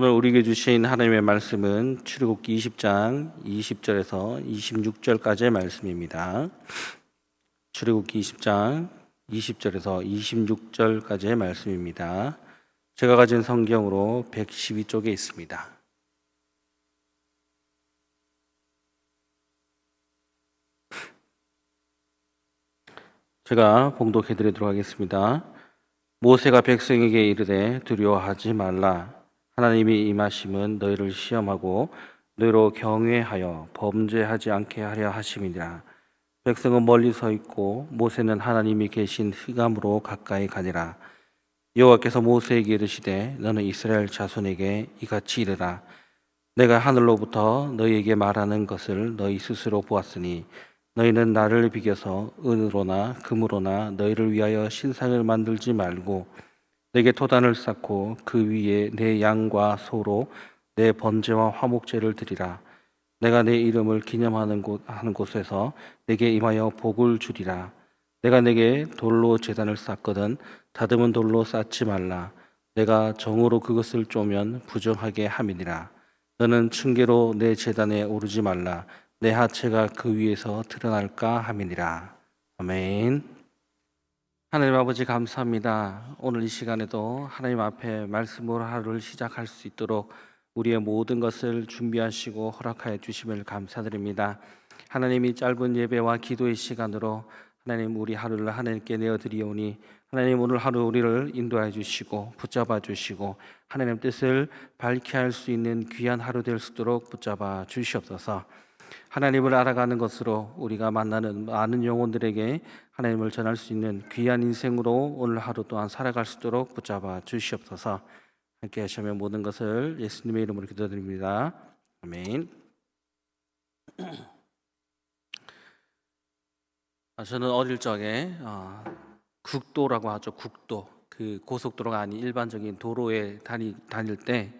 오늘 우리에게 주신 하나님의 말씀은 출애굽기 20장 20절에서 26절까지의 말씀입니다. 출애굽기 20장 20절에서 26절까지의 말씀입니다. 제가 가진 성경으로 112쪽에 있습니다. 제가 봉독해 드리도록 하겠습니다. 모세가 백성에게 이르되 두려워하지 말라 하나님이 임하심은 너희를 시험하고 너희로 경외하여 범죄하지 않게 하려 하심이니라. 백성은 멀리 서 있고 모세는 하나님이 계신 흑암으로 가까이 가니라. 여호와께서 모세에게 이르시되 너는 이스라엘 자손에게 이같이 이르라. 내가 하늘로부터 너희에게 말하는 것을 너희 스스로 보았으니 너희는 나를 비겨서 은으로나 금으로나 너희를 위하여 신상을 만들지 말고 내게 토단을 쌓고 그 위에 내 양과 소로 내 번제와 화목제를 드리라. 내가 내 이름을 기념하는 곳 하는 곳에서 내게 임하여 복을 주리라. 내가 내게 돌로 제단을 쌓거든 다듬은 돌로 쌓지 말라. 내가 정으로 그것을 쪼면 부정하게 함이니라. 너는 층계로 내 제단에 오르지 말라. 내 하체가 그 위에서 드러날까 함이니라. 아멘. 하나님 아버지 감사합니다. 오늘 이 시간에도 하나님 앞에 말씀으로 하루를 시작할 수 있도록 우리의 모든 것을 준비하시고 허락하여 주심을 감사드립니다. 하나님이 짧은 예배와 기도의 시간으로 하나님 우리 하루를 하나님께 내어 드리오니 하나님 오늘 하루 우리를 인도해 주시고 붙잡아 주시고 하나님 뜻을 밝게 할수 있는 귀한 하루 될 수 있도록 붙잡아 주시옵소서. 하나님을 알아가는 것으로 우리가 만나는 많은 영혼들에게 하나님을 전할 수 있는 귀한 인생으로 오늘 하루 또한 살아갈 수 있도록 붙잡아 주시옵소서. 함께 하시며 모든 것을 예수님의 이름으로 기도드립니다. 아멘. 아, 저는 어릴 적에 어, 국도라고 하죠. 국도. 그 고속도로가 아닌 일반적인 도로에 다니, 다닐 때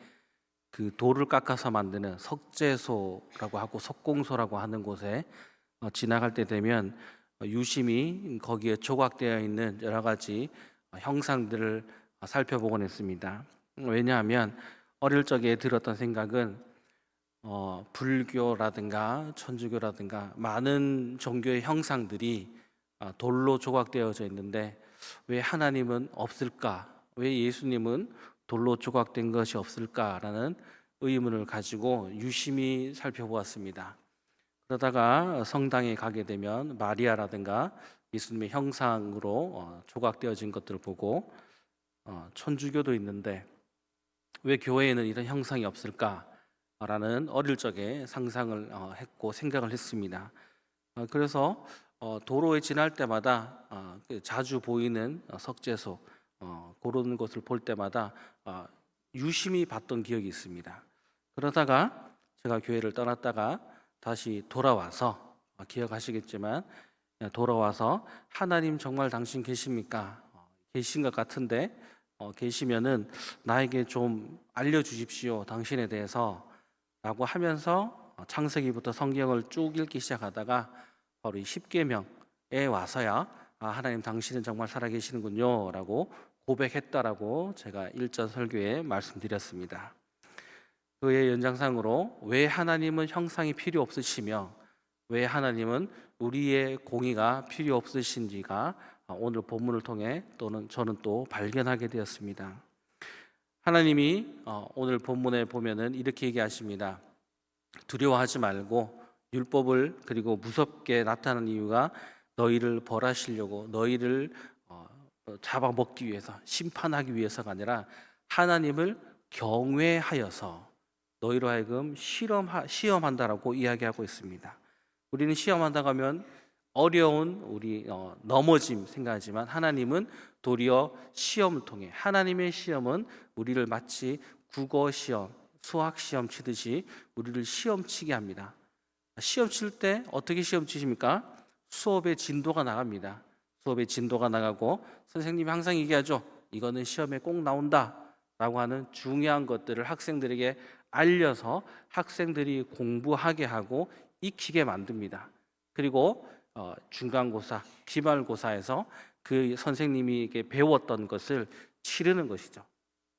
그 돌을 깎아서 만드는 석재소라고 하고 석공소라고 하는 곳에 어, 지나갈 때 되면 어, 유심히 거기에 조각되어 있는 여러 가지 어, 형상들을 어, 살펴보곤 했습니다. 왜냐하면 어릴 적에 들었던 생각은 어, 불교라든가 천주교라든가 많은 종교의 형상들이 아, 돌로 조각되어져 있는데 왜 하나님은 없을까? 왜 예수님은 돌로 조각된 것이 없을까라는 의문을 가지고 유심히 살펴보았습니다. 그러다가 성당에 가게 되면 마리아라든가 예수님의 형상으로 어, 조각되어진 것들을 보고 어, 천주교도 있는데 왜 교회에는 이런 형상이 없을까라는 어릴 적에 상상을 어, 했고 생각을 했습니다. 어, 그래서 어, 도로에 지날 때마다 어, 그 자주 보이는 어, 석재소 어, 그런 것을 볼 때마다 어, 유심히 봤던 기억이 있습니다. 그러다가 제가 교회를 떠났다가 다시 돌아와서 어, 기억하시겠지만 예, 돌아와서 하나님 정말 당신 계십니까? 어, 계신 것 같은데 어, 계시면은 나에게 좀 알려주십시오 당신에 대해서라고 하면서 어, 창세기부터 성경을 쭉 읽기 시작하다가 바로 이 십계명에 와서야 아, 하나님 당신은 정말 살아계시는군요라고 고백했다라고 제가 일전 설교에 말씀드렸습니다. 그의 연장상으로 왜 하나님은 형상이 필요 없으시며 왜 하나님은 우리의 공의가 필요 없으신지가 오늘 본문을 통해 또는 저는 또 발견하게 되었습니다. 하나님이 어, 오늘 본문에 보면은 이렇게 얘기하십니다. 두려워하지 말고 율법을 그리고 무섭게 나타나는 이유가 너희를 벌하시려고 너희를 어, 잡아먹기 위해서 심판하기 위해서가 아니라 하나님을 경외하여서 너희로 하여금 실험 시험한다라고 이야기하고 있습니다. 우리는 시험한다고 하면 어려운 우리 어, 넘어짐 생각하지만 하나님은 도리어 시험을 통해 하나님의 시험은 우리를 마치 국어 시험, 수학 시험 치듯이 우리를 시험 치게 합니다. 시험 칠 때 어떻게 시험 치십니까? 수업의 진도가 나갑니다. 수업의 진도가 나가고 선생님이 항상 얘기하죠. 이거는 시험에 꼭 나온다 라고 하는 중요한 것들을 학생들에게 알려서 학생들이 공부하게 하고 익히게 만듭니다. 그리고 어, 중간고사, 기말고사에서 그 선생님이 배웠던 것을 치르는 것이죠.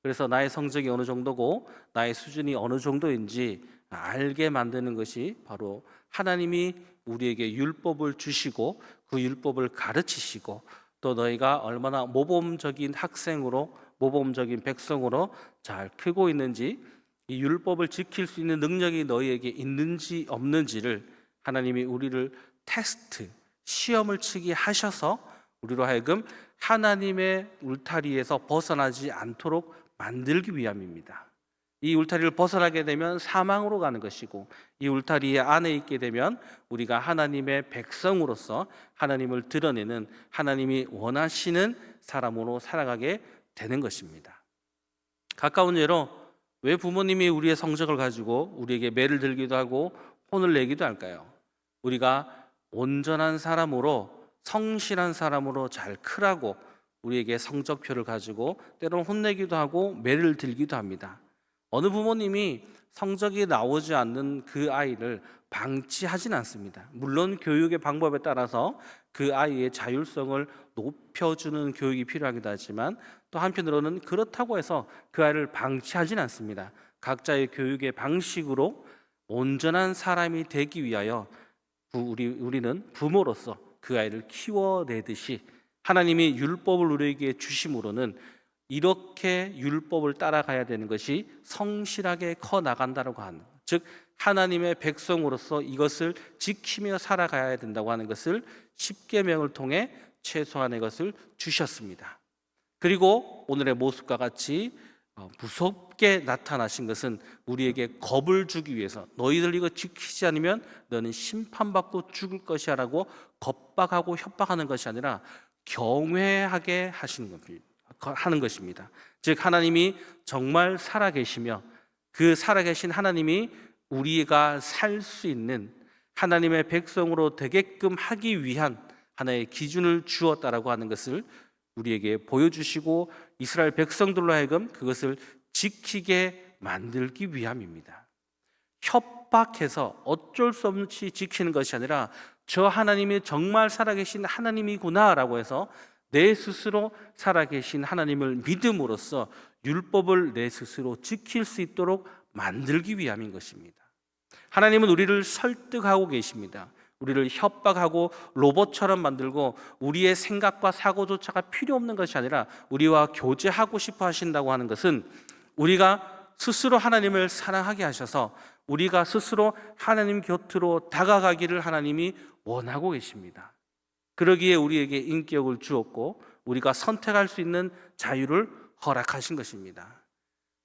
그래서 나의 성적이 어느 정도고 나의 수준이 어느 정도인지 알게 만드는 것이 바로 하나님이 우리에게 율법을 주시고 그 율법을 가르치시고 또 너희가 얼마나 모범적인 학생으로 모범적인 백성으로 잘 크고 있는지 이 율법을 지킬 수 있는 능력이 너희에게 있는지 없는지를 하나님이 우리를 테스트 시험을 치게 하셔서 우리로 하여금 하나님의 울타리에서 벗어나지 않도록 만들기 위함입니다. 이 울타리를 벗어나게 되면 사망으로 가는 것이고 이 울타리 안에 있게 되면 우리가 하나님의 백성으로서 하나님을 드러내는 하나님이 원하시는 사람으로 살아가게 되는 것입니다. 가까운 예로 왜 부모님이 우리의 성적을 가지고 우리에게 매를 들기도 하고 혼을 내기도 할까요? 우리가 온전한 사람으로 성실한 사람으로 잘 크라고 우리에게 성적표를 가지고 때로는 혼내기도 하고 매를 들기도 합니다. 어느 부모님이 성적이 나오지 않는 그 아이를 방치하진 않습니다. 물론 교육의 방법에 따라서 그 아이의 자율성을 높여주는 교육이 필요하기도 하지만 또 한편으로는 그렇다고 해서 그 아이를 방치하진 않습니다. 각자의 교육의 방식으로 온전한 사람이 되기 위하여 부- 우리 우리는 부모로서 그 아이를 키워내듯이 하나님이 율법을 우리에게 주심으로는 이렇게 율법을 따라가야 되는 것이 성실하게 커 나간다라고 하는 즉 하나님의 백성으로서 이것을 지키며 살아가야 된다고 하는 것을 십계명을 통해 최소한의 것을 주셨습니다. 그리고 오늘의 모습과 같이 어, 무섭게 나타나신 것은 우리에게 겁을 주기 위해서 너희들 이거 지키지 않으면 너는 심판받고 죽을 것이야라고 겁박하고 협박하는 것이 아니라 경외하게 하시는 겁니다. 하는 것입니다. 즉 하나님이 정말 살아계시며 그 살아계신 하나님이 우리가 살 수 있는 하나님의 백성으로 되게끔 하기 위한 하나의 기준을 주었다라고 하는 것을 우리에게 보여주시고 이스라엘 백성들로 하여금 그것을 지키게 만들기 위함입니다. 협박해서 어쩔 수 없이 지키는 것이 아니라 저 하나님이 정말 살아계신 하나님이구나라고 해서 내 스스로 살아계신 하나님을 믿음으로써 율법을 내 스스로 지킬 수 있도록 만들기 위함인 것입니다. 하나님은 우리를 설득하고 계십니다. 우리를 협박하고 로봇처럼 만들고 우리의 생각과 사고조차가 필요 없는 것이 아니라 우리와 교제하고 싶어 하신다고 하는 것은 우리가 스스로 하나님을 사랑하게 하셔서 우리가 스스로 하나님 곁으로 다가가기를 하나님이 원하고 계십니다. 그러기에 우리에게 인격을 주었고 우리가 선택할 수 있는 자유를 허락하신 것입니다.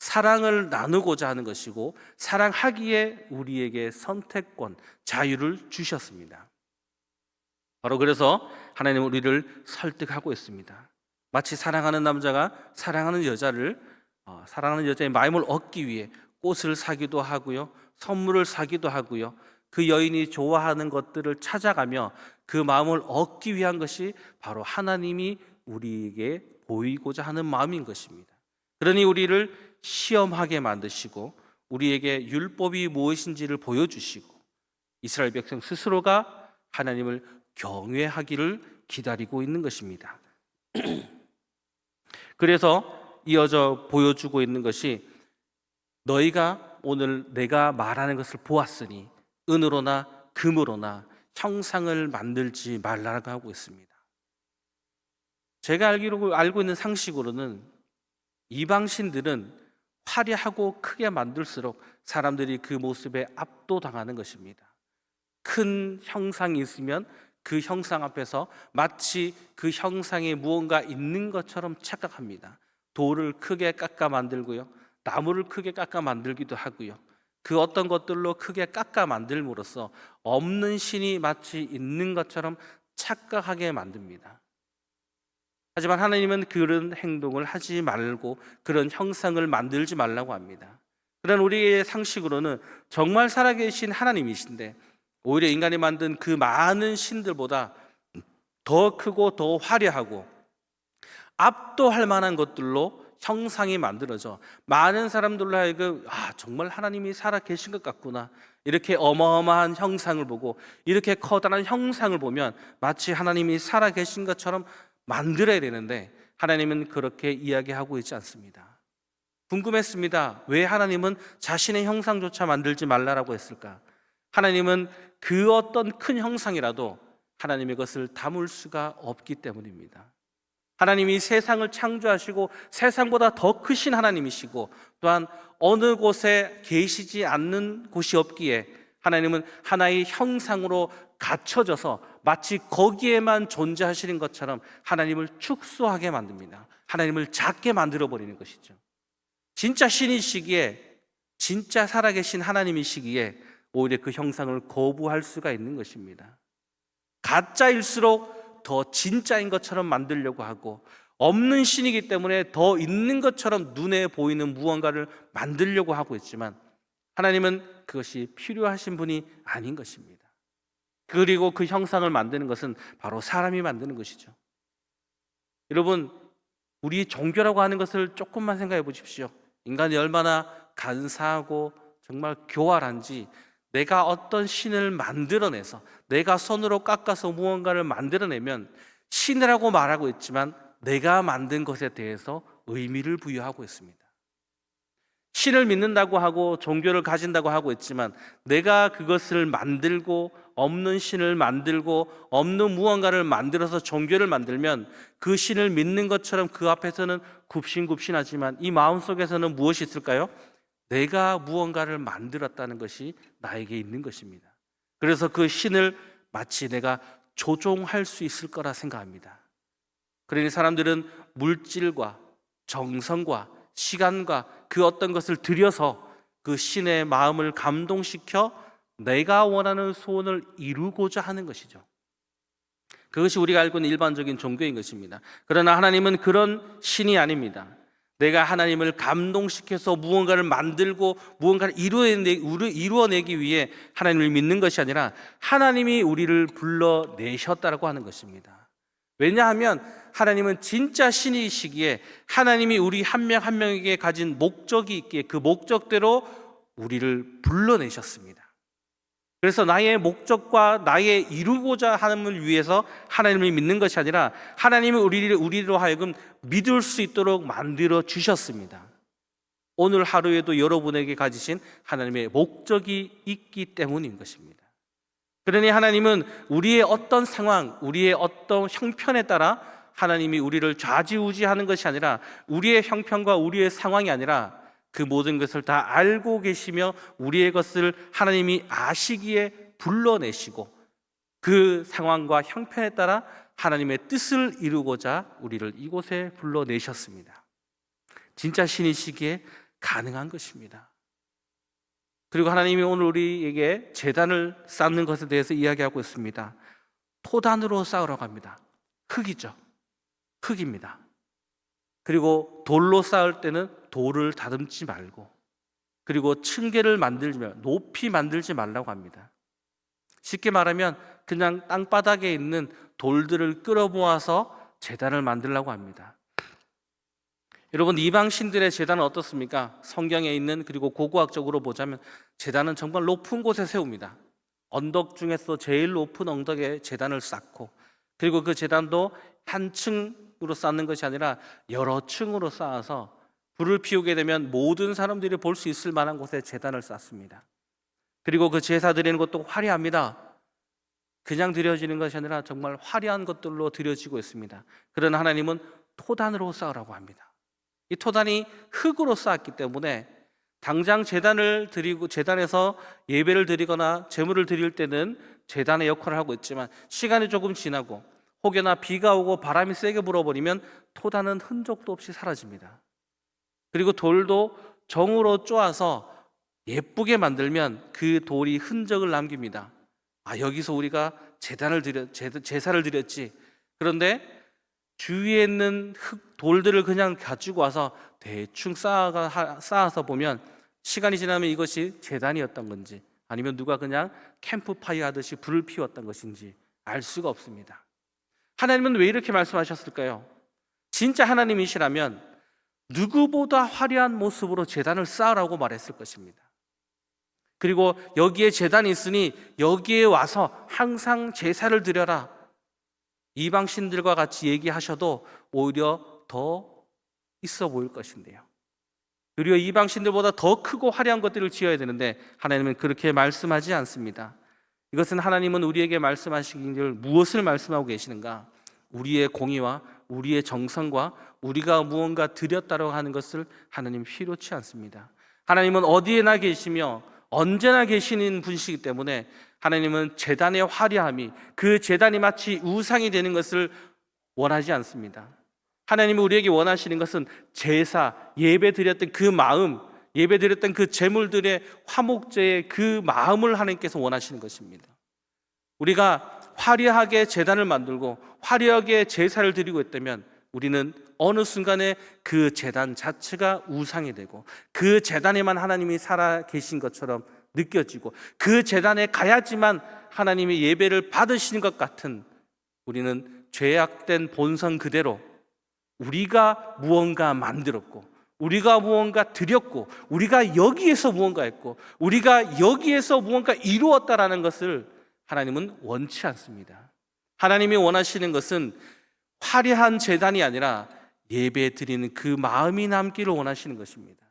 사랑을 나누고자 하는 것이고 사랑하기에 우리에게 선택권, 자유를 주셨습니다. 바로 그래서 하나님은 우리를 설득하고 있습니다. 마치 사랑하는 남자가 사랑하는 여자를 어, 사랑하는 여자의 마음을 얻기 위해 꽃을 사기도 하고요, 선물을 사기도 하고요. 그 여인이 좋아하는 것들을 찾아가며 그 마음을 얻기 위한 것이 바로 하나님이 우리에게 보이고자 하는 마음인 것입니다. 그러니 우리를 시험하게 만드시고 우리에게 율법이 무엇인지를 보여주시고 이스라엘 백성 스스로가 하나님을 경외하기를 기다리고 있는 것입니다. 그래서 이어져 보여주고 있는 것이 너희가 오늘 내가 말하는 것을 보았으니 은으로나 금으로나 형상을 만들지 말라고 하고 있습니다. 제가 알기로 알고 있는 상식으로는 이방신들은 화려하고 크게 만들수록 사람들이 그 모습에 압도당하는 것입니다. 큰 형상이 있으면 그 형상 앞에서 마치 그 형상에 무언가 있는 것처럼 착각합니다. 돌을 크게 깎아 만들고요. 나무를 크게 깎아 만들기도 하고요. 그 어떤 것들로 크게 깎아 만들므로써 없는 신이 마치 있는 것처럼 착각하게 만듭니다. 하지만 하나님은 그런 행동을 하지 말고 그런 형상을 만들지 말라고 합니다. 그런 우리의 상식으로는 정말 살아계신 하나님이신데 오히려 인간이 만든 그 많은 신들보다 더 크고 더 화려하고 압도할 만한 것들로 형상이 만들어져 많은 사람들로 하여금 아 정말 하나님이 살아 계신 것 같구나 이렇게 어마어마한 형상을 보고 이렇게 커다란 형상을 보면 마치 하나님이 살아 계신 것처럼 만들어야 되는데 하나님은 그렇게 이야기하고 있지 않습니다. 궁금했습니다. 왜 하나님은 자신의 형상조차 만들지 말라라고 했을까? 하나님은 그 어떤 큰 형상이라도 하나님의 것을 담을 수가 없기 때문입니다. 하나님이 세상을 창조하시고 세상보다 더 크신 하나님이시고 또한 어느 곳에 계시지 않는 곳이 없기에 하나님은 하나의 형상으로 갖춰져서 마치 거기에만 존재하시는 것처럼 하나님을 축소하게 만듭니다. 하나님을 작게 만들어 버리는 것이죠. 진짜 신이시기에 진짜 살아계신 하나님이시기에 오히려 그 형상을 거부할 수가 있는 것입니다. 가짜일수록 더 진짜인 것처럼 만들려고 하고 없는 신이기 때문에 더 있는 것처럼 눈에 보이는 무언가를 만들려고 하고 있지만 하나님은 그것이 필요하신 분이 아닌 것입니다. 그리고 그 형상을 만드는 것은 바로 사람이 만드는 것이죠. 여러분, 우리 종교라고 하는 것을 조금만 생각해 보십시오. 인간이 얼마나 간사하고 정말 교활한지 내가 어떤 신을 만들어내서 내가 손으로 깎아서 무언가를 만들어내면 신이라고 말하고 있지만 내가 만든 것에 대해서 의미를 부여하고 있습니다. 신을 믿는다고 하고 종교를 가진다고 하고 있지만 내가 그것을 만들고 없는 신을 만들고 없는 무언가를 만들어서 종교를 만들면 그 신을 믿는 것처럼 그 앞에서는 굽신굽신하지만 이 마음속에서는 무엇이 있을까요? 내가 무언가를 만들었다는 것이 나에게 있는 것입니다. 그래서 그 신을 마치 내가 조종할 수 있을 거라 생각합니다. 그러니 사람들은 물질과 정성과 시간과 그 어떤 것을 들여서 그 신의 마음을 감동시켜 내가 원하는 소원을 이루고자 하는 것이죠. 그것이 우리가 알고 있는 일반적인 종교인 것입니다. 그러나 하나님은 그런 신이 아닙니다. 내가 하나님을 감동시켜서 무언가를 만들고 무언가를 이루어내, 이루어내기 위해 하나님을 믿는 것이 아니라 하나님이 우리를 불러내셨다고 하는 것입니다. 왜냐하면 하나님은 진짜 신이시기에 하나님이 우리 한 명한 명에게 가진 목적이 있기에 그 목적대로 우리를 불러내셨습니다. 그래서 나의 목적과 나의 이루고자 함을 위해서 하나님을 믿는 것이 아니라 하나님은 우리를 우리로 하여금 믿을 수 있도록 만들어 주셨습니다. 오늘 하루에도 여러분에게 가지신 하나님의 목적이 있기 때문인 것입니다. 그러니 하나님은 우리의 어떤 상황, 우리의 어떤 형편에 따라 하나님이 우리를 좌지우지하는 것이 아니라 우리의 형편과 우리의 상황이 아니라 그 모든 것을 다 알고 계시며 우리의 것을 하나님이 아시기에 불러내시고 그 상황과 형편에 따라 하나님의 뜻을 이루고자 우리를 이곳에 불러내셨습니다. 진짜 신이시기에 가능한 것입니다. 그리고 하나님이 오늘 우리에게 재단을 쌓는 것에 대해서 이야기하고 있습니다. 토단으로 쌓으라고 합니다. 흙이죠. 흙입니다. 그리고 돌로 쌓을 때는 돌을 다듬지 말고 그리고 층계를 만들지 말 높이 만들지 말라고 합니다. 쉽게 말하면 그냥 땅바닥에 있는 돌들을 끌어모아서 재단을 만들라고 합니다. 여러분 이방 신들의 재단은 어떻습니까? 성경에 있는 그리고 고고학적으로 보자면 재단은 정말 높은 곳에 세웁니다. 언덕 중에서 제일 높은 언덕에 재단을 쌓고 그리고 그 재단도 한층 층으로 쌓는 것이 아니라 여러 층으로 쌓아서 불을 피우게 되면 모든 사람들이 볼 수 있을 만한 곳에 재단을 쌓습니다. 그리고 그 제사 드리는 것도 화려합니다. 그냥 드려지는 것이 아니라 정말 화려한 것들로 드려지고 있습니다. 그러나 하나님은 토단으로 쌓으라고 합니다. 이 토단이 흙으로 쌓았기 때문에 당장 재단을 드리고 재단에서 예배를 드리거나 제물을 드릴 때는 재단의 역할을 하고 있지만 시간이 조금 지나고 혹여나 비가 오고 바람이 세게 불어버리면 토다는 흔적도 없이 사라집니다. 그리고 돌도 정으로 쪼아서 예쁘게 만들면 그 돌이 흔적을 남깁니다. 아, 여기서 우리가 재단을 드렸, 제사를 드렸지. 그런데 주위에 있는 흙, 돌들을 그냥 가지고 와서 대충 쌓아가, 쌓아서 보면 시간이 지나면 이것이 재단이었던 건지 아니면 누가 그냥 캠프파이어 하듯이 불을 피웠던 것인지 알 수가 없습니다. 하나님은 왜 이렇게 말씀하셨을까요? 진짜 하나님이시라면 누구보다 화려한 모습으로 재단을 쌓으라고 말했을 것입니다. 그리고 여기에 재단이 있으니 여기에 와서 항상 제사를 드려라. 이방 신들과 같이 얘기하셔도 오히려 더 있어 보일 것인데요. 그리고 이방 신들보다 더 크고 화려한 것들을 지어야 되는데 하나님은 그렇게 말씀하지 않습니다. 이것은 하나님은 우리에게 말씀하시길 무엇을 말씀하고 계시는가? 우리의 공의와 우리의 정성과 우리가 무언가 드렸다고 하는 것을 하나님 필요치 않습니다. 하나님은 어디에나 계시며 언제나 계시는 분이시기 때문에 하나님은 재단의 화려함이 그 재단이 마치 우상이 되는 것을 원하지 않습니다. 하나님이 우리에게 원하시는 것은 제사, 예배 드렸던 그 마음, 예배 드렸던 그 제물들의 화목제의 그 마음을 하나님께서 원하시는 것입니다. 우리가 화려하게 재단을 만들고 화려하게 제사를 드리고 있다면 우리는 어느 순간에 그 재단 자체가 우상이 되고 그 재단에만 하나님이 살아 계신 것처럼 느껴지고 그 재단에 가야지만 하나님의 예배를 받으시는 것 같은 우리는 죄악된 본성 그대로 우리가 무언가 만들었고 우리가 무언가 드렸고 우리가 여기에서 무언가 했고 우리가 여기에서 무언가 이루었다라는 것을 하나님은 원치 않습니다. 하나님이 원하시는 것은 화려한 재단이 아니라 예배 드리는 그 마음이 남기를 원하시는 것입니다.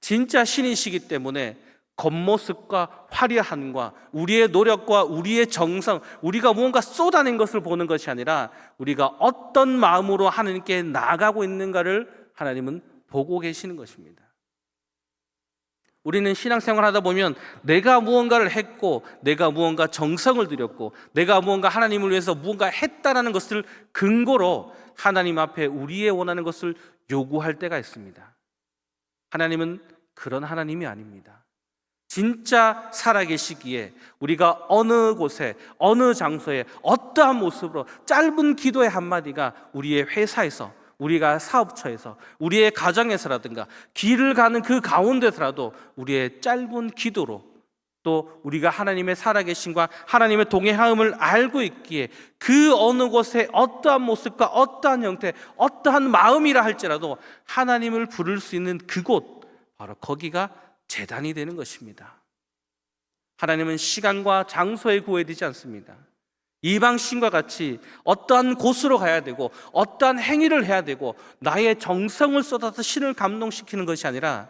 진짜 신이시기 때문에 겉모습과 화려함과 우리의 노력과 우리의 정성, 우리가 무언가 쏟아낸 것을 보는 것이 아니라 우리가 어떤 마음으로 하나님께 나아가고 있는가를 하나님은 보고 계시는 것입니다. 우리는 신앙생활 하다 보면 내가 무언가를 했고 내가 무언가 정성을 들였고 내가 무언가 하나님을 위해서 무언가 했다라는 것을 근거로 하나님 앞에 우리의 원하는 것을 요구할 때가 있습니다. 하나님은 그런 하나님이 아닙니다. 진짜 살아계시기에 우리가 어느 곳에 어느 장소에 어떠한 모습으로 짧은 기도의 한마디가 우리의 회사에서 우리가 사업처에서 우리의 가정에서라든가 길을 가는 그 가운데서라도 우리의 짧은 기도로 또 우리가 하나님의 살아계심과 하나님의 동행함을 알고 있기에 그 어느 곳에 어떠한 모습과 어떠한 형태, 어떠한 마음이라 할지라도 하나님을 부를 수 있는 그곳 바로 거기가 재단이 되는 것입니다. 하나님은 시간과 장소에 구애되지 않습니다. 이방 신과 같이 어떠한 곳으로 가야 되고 어떠한 행위를 해야 되고 나의 정성을 쏟아서 신을 감동시키는 것이 아니라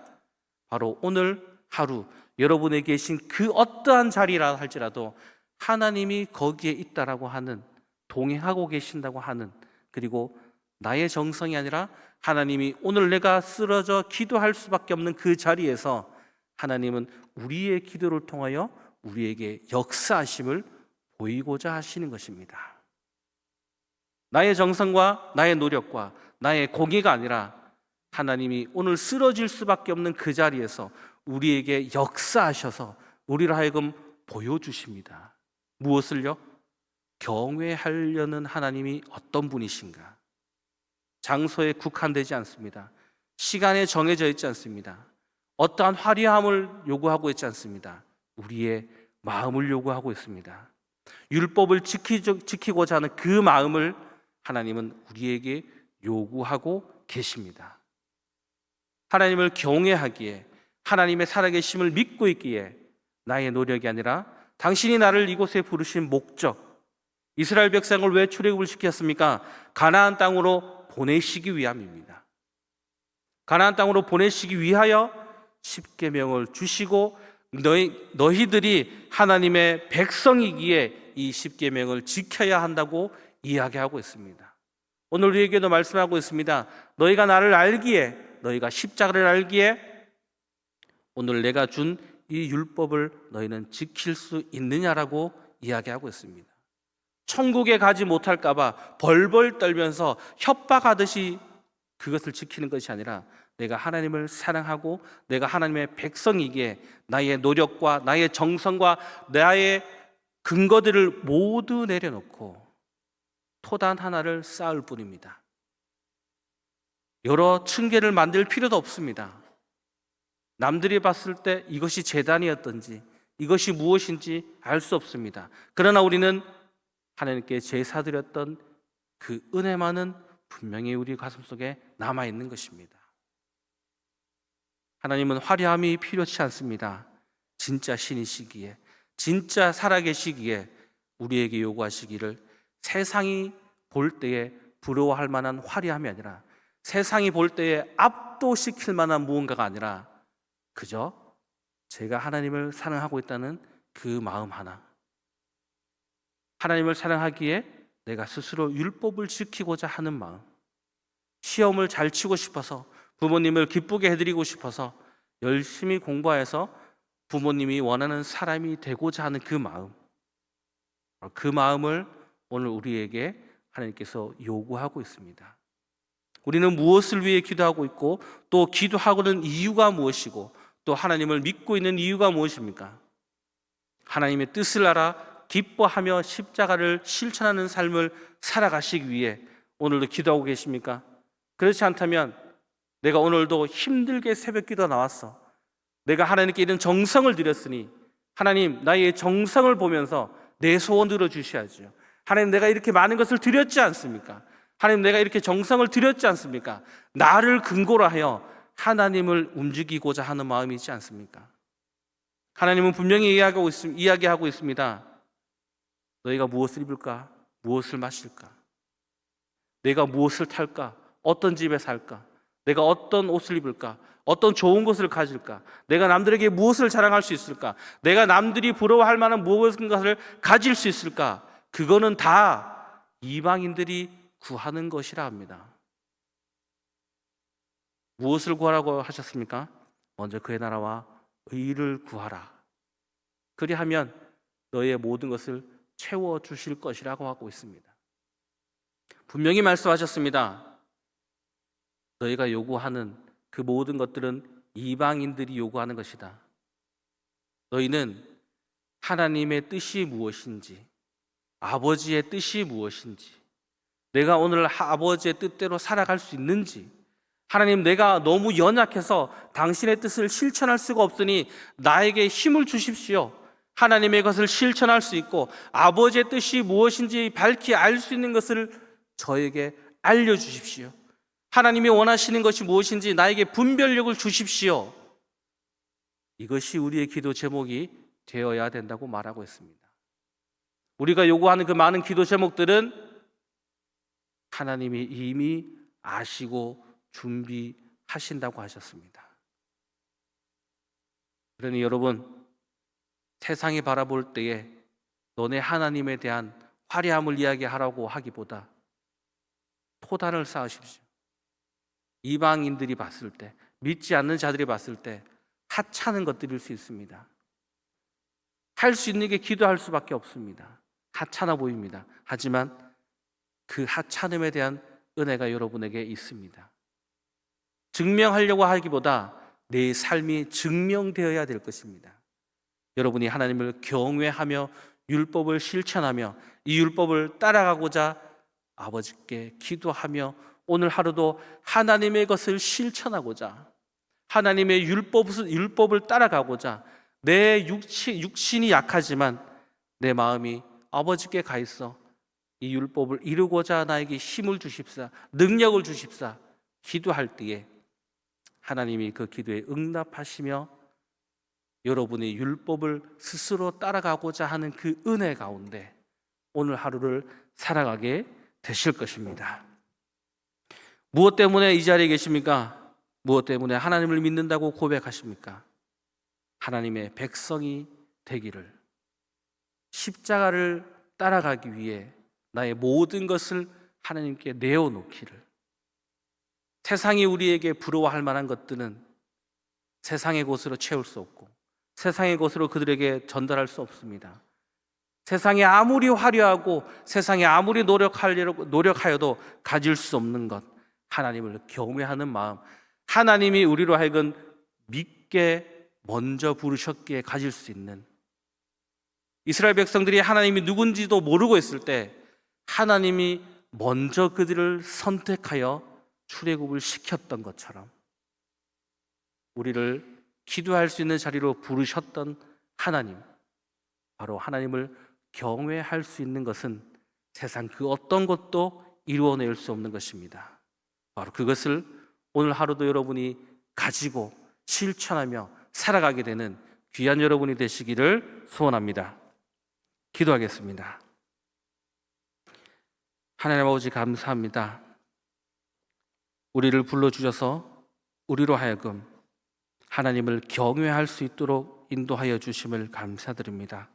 바로 오늘 하루 여러분에 계신 그 어떠한 자리라 할지라도 하나님이 거기에 있다라고 하는 동행하고 계신다고 하는 그리고 나의 정성이 아니라 하나님이 오늘 내가 쓰러져 기도할 수밖에 없는 그 자리에서 하나님은 우리의 기도를 통하여 우리에게 역사하심을 보이고자 하시는 것입니다. 나의 정성과 나의 노력과 나의 공의가 아니라 하나님이 오늘 쓰러질 수밖에 없는 그 자리에서 우리에게 역사하셔서 우리를 하여금 보여주십니다. 무엇을요? 경외하려는 하나님이 어떤 분이신가? 장소에 국한되지 않습니다. 시간에 정해져 있지 않습니다. 어떠한 화려함을 요구하고 있지 않습니다. 우리의 마음을 요구하고 있습니다. 율법을 지키고자 하는 그 마음을 하나님은 우리에게 요구하고 계십니다. 하나님을 경외하기에 하나님의 살아계심을 믿고 있기에 나의 노력이 아니라 당신이 나를 이곳에 부르신 목적 이스라엘 백성을 왜 출애굽을 시켰습니까? 가나안 땅으로 보내시기 위함입니다. 가나안 땅으로 보내시기 위하여 십계명을 주시고 너희 너희들이 하나님의 백성이기에 이 십계명을 지켜야 한다고 이야기하고 있습니다. 오늘 우리에게도 말씀하고 있습니다. 너희가 나를 알기에 너희가 십자가를 알기에 오늘 내가 준 이 율법을 너희는 지킬 수 있느냐라고 이야기하고 있습니다. 천국에 가지 못할까봐 벌벌 떨면서 협박하듯이 그것을 지키는 것이 아니라 내가 하나님을 사랑하고 내가 하나님의 백성이기에 나의 노력과 나의 정성과 나의 근거들을 모두 내려놓고 토단 하나를 쌓을 뿐입니다. 여러 층계를 만들 필요도 없습니다. 남들이 봤을 때 이것이 재단이었던지 이것이 무엇인지 알 수 없습니다. 그러나 우리는 하나님께 제사 드렸던 그 은혜만은 분명히 우리 가슴 속에 남아 있는 것입니다. 하나님은 화려함이 필요치 않습니다. 진짜 신이시기에 진짜 살아계시기에 우리에게 요구하시기를 세상이 볼 때에 부러워할 만한 화려함이 아니라 세상이 볼 때에 압도시킬 만한 무언가가 아니라 그저 제가 하나님을 사랑하고 있다는 그 마음 하나. 하나님을 사랑하기에 내가 스스로 율법을 지키고자 하는 마음. 시험을 잘 치고 싶어서 부모님을 기쁘게 해드리고 싶어서 열심히 공부해서 부모님이 원하는 사람이 되고자 하는 그 마음. 그 마음을 오늘 우리에게 하나님께서 요구하고 있습니다. 우리는 무엇을 위해 기도하고 있고 또 기도하고는 이유가 무엇이고 또 하나님을 믿고 있는 이유가 무엇입니까? 하나님의 뜻을 알아 기뻐하며 십자가를 실천하는 삶을 살아가시기 위해 오늘도 기도하고 계십니까? 그렇지 않다면 내가 오늘도 힘들게 새벽 기도 나왔어. 내가 하나님께 이런 정성을 드렸으니 하나님 나의 정성을 보면서 내 소원 들어 주셔야죠. 하나님 내가 이렇게 많은 것을 드렸지 않습니까? 하나님 내가 이렇게 정성을 드렸지 않습니까? 나를 근거로 하여 하나님을 움직이고자 하는 마음이지 않습니까? 하나님은 분명히 이야기하고, 있, 이야기하고 있습니다. 너희가 무엇을 입을까? 무엇을 마실까? 내가 무엇을 탈까? 어떤 집에 살까? 내가 어떤 옷을 입을까? 어떤 좋은 것을 가질까? 내가 남들에게 무엇을 자랑할 수 있을까? 내가 남들이 부러워할 만한 무엇인가를 가질 수 있을까? 그거는 다 이방인들이 구하는 것이라 합니다. 무엇을 구하라고 하셨습니까? 먼저 그의 나라와 의를 구하라. 그리하면 너의 모든 것을 채워 주실 것이라고 하고 있습니다. 분명히 말씀하셨습니다. 너희가 요구하는 그 모든 것들은 이방인들이 요구하는 것이다. 너희는 하나님의 뜻이 무엇인지, 아버지의 뜻이 무엇인지, 내가 오늘 아버지의 뜻대로 살아갈 수 있는지, 하나님 내가 너무 연약해서 당신의 뜻을 실천할 수가 없으니 나에게 힘을 주십시오. 하나님의 것을 실천할 수 있고 아버지의 뜻이 무엇인지 밝히 알 수 있는 것을 저에게 알려주십시오. 하나님이 원하시는 것이 무엇인지 나에게 분별력을 주십시오. 이것이 우리의 기도 제목이 되어야 된다고 말하고 있습니다. 우리가 요구하는 그 많은 기도 제목들은 하나님이 이미 아시고 준비하신다고 하셨습니다. 그러니 여러분, 세상이 바라볼 때에 너네 하나님에 대한 화려함을 이야기하라고 하기보다 토단을 쌓으십시오. 이방인들이 봤을 때, 믿지 않는 자들이 봤을 때 하찮은 것들일 수 있습니다. 할 수 있는 게 기도할 수밖에 없습니다. 하찮아 보입니다. 하지만 그 하찮음에 대한 은혜가 여러분에게 있습니다. 증명하려고 하기보다 내 삶이 증명되어야 될 것입니다. 여러분이 하나님을 경외하며 율법을 실천하며 이 율법을 따라가고자 아버지께 기도하며 오늘 하루도 하나님의 것을 실천하고자 하나님의 율법을, 따라가고자 내 육신, 육신이 약하지만 내 마음이 아버지께 가 있어 이 율법을 이루고자 나에게 힘을 주십사 능력을 주십사 기도할 때에 하나님이 그 기도에 응답하시며 여러분이 율법을 스스로 따라가고자 하는 그 은혜 가운데 오늘 하루를 살아가게 되실 것입니다. 무엇 때문에 이 자리에 계십니까? 무엇 때문에 하나님을 믿는다고 고백하십니까? 하나님의 백성이 되기를 십자가를 따라가기 위해 나의 모든 것을 하나님께 내어놓기를 세상이 우리에게 부러워할 만한 것들은 세상의 것으로 채울 수 없고 세상의 것으로 그들에게 전달할 수 없습니다. 세상이 아무리 화려하고 세상이 아무리 노력하려고 노력하여도 가질 수 없는 것 하나님을 경외하는 마음 하나님이 우리로 하여금 믿게 먼저 부르셨기에 가질 수 있는 이스라엘 백성들이 하나님이 누군지도 모르고 있을 때 하나님이 먼저 그들을 선택하여 출애굽을 시켰던 것처럼 우리를 기도할 수 있는 자리로 부르셨던 하나님 바로 하나님을 경외할 수 있는 것은 세상 그 어떤 것도 이루어낼 수 없는 것입니다. 바로 그것을 오늘 하루도 여러분이 가지고 실천하며 살아가게 되는 귀한 여러분이 되시기를 소원합니다. 기도하겠습니다. 하나님 아버지 감사합니다. 우리를 불러 주셔서 우리로 하여금 하나님을 경외할 수 있도록 인도하여 주심을 감사드립니다.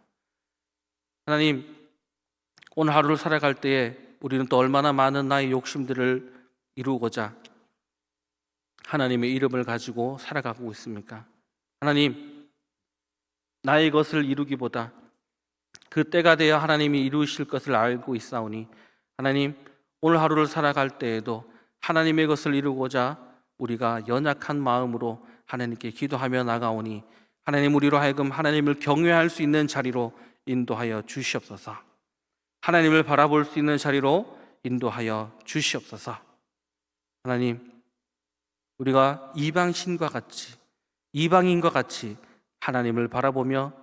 하나님, 오늘 하루를 살아갈 때에 우리는 또 얼마나 많은 나의 욕심들을 이루고자 하나님의 이름을 가지고 살아가고 있습니까? 하나님, 나의 것을 이루기보다 그 때가 되어 하나님이 이루실 것을 알고 있사오니 하나님, 오늘 하루를 살아갈 때에도 하나님의 것을 이루고자 우리가 연약한 마음으로 하나님께 기도하며 나가오니 하나님 우리로 하여금 하나님을 경외할 수 있는 자리로 인도하여 주시옵소서. 하나님을 바라볼 수 있는 자리로 인도하여 주시옵소서. 하나님, 우리가 이방신과 같이 이방인과 같이 하나님을 바라보며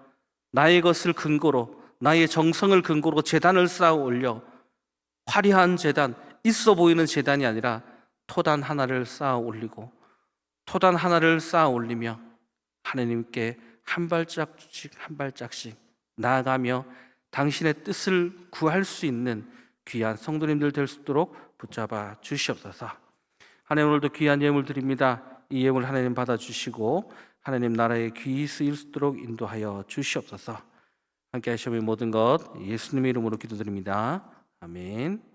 나의 것을 근거로 나의 정성을 근거로 재단을 쌓아 올려 화려한 재단, 있어 보이는 재단이 아니라 토단 하나를 쌓아 올리고 토단 하나를 쌓아 올리며 하나님께 한 발짝씩 한 발짝씩 나아가며 당신의 뜻을 구할 수 있는 귀한 성도님들 될 수 있도록 붙잡아 주시옵소서. 하나님 오늘도 귀한 예물 드립니다. 이 예물 하나님 받아 주시고 하나님 나라의 귀히 쓰일 수 있도록 인도하여 주시옵소서. 함께 하시면 모든 것 예수님의 이름으로 기도드립니다. 아멘.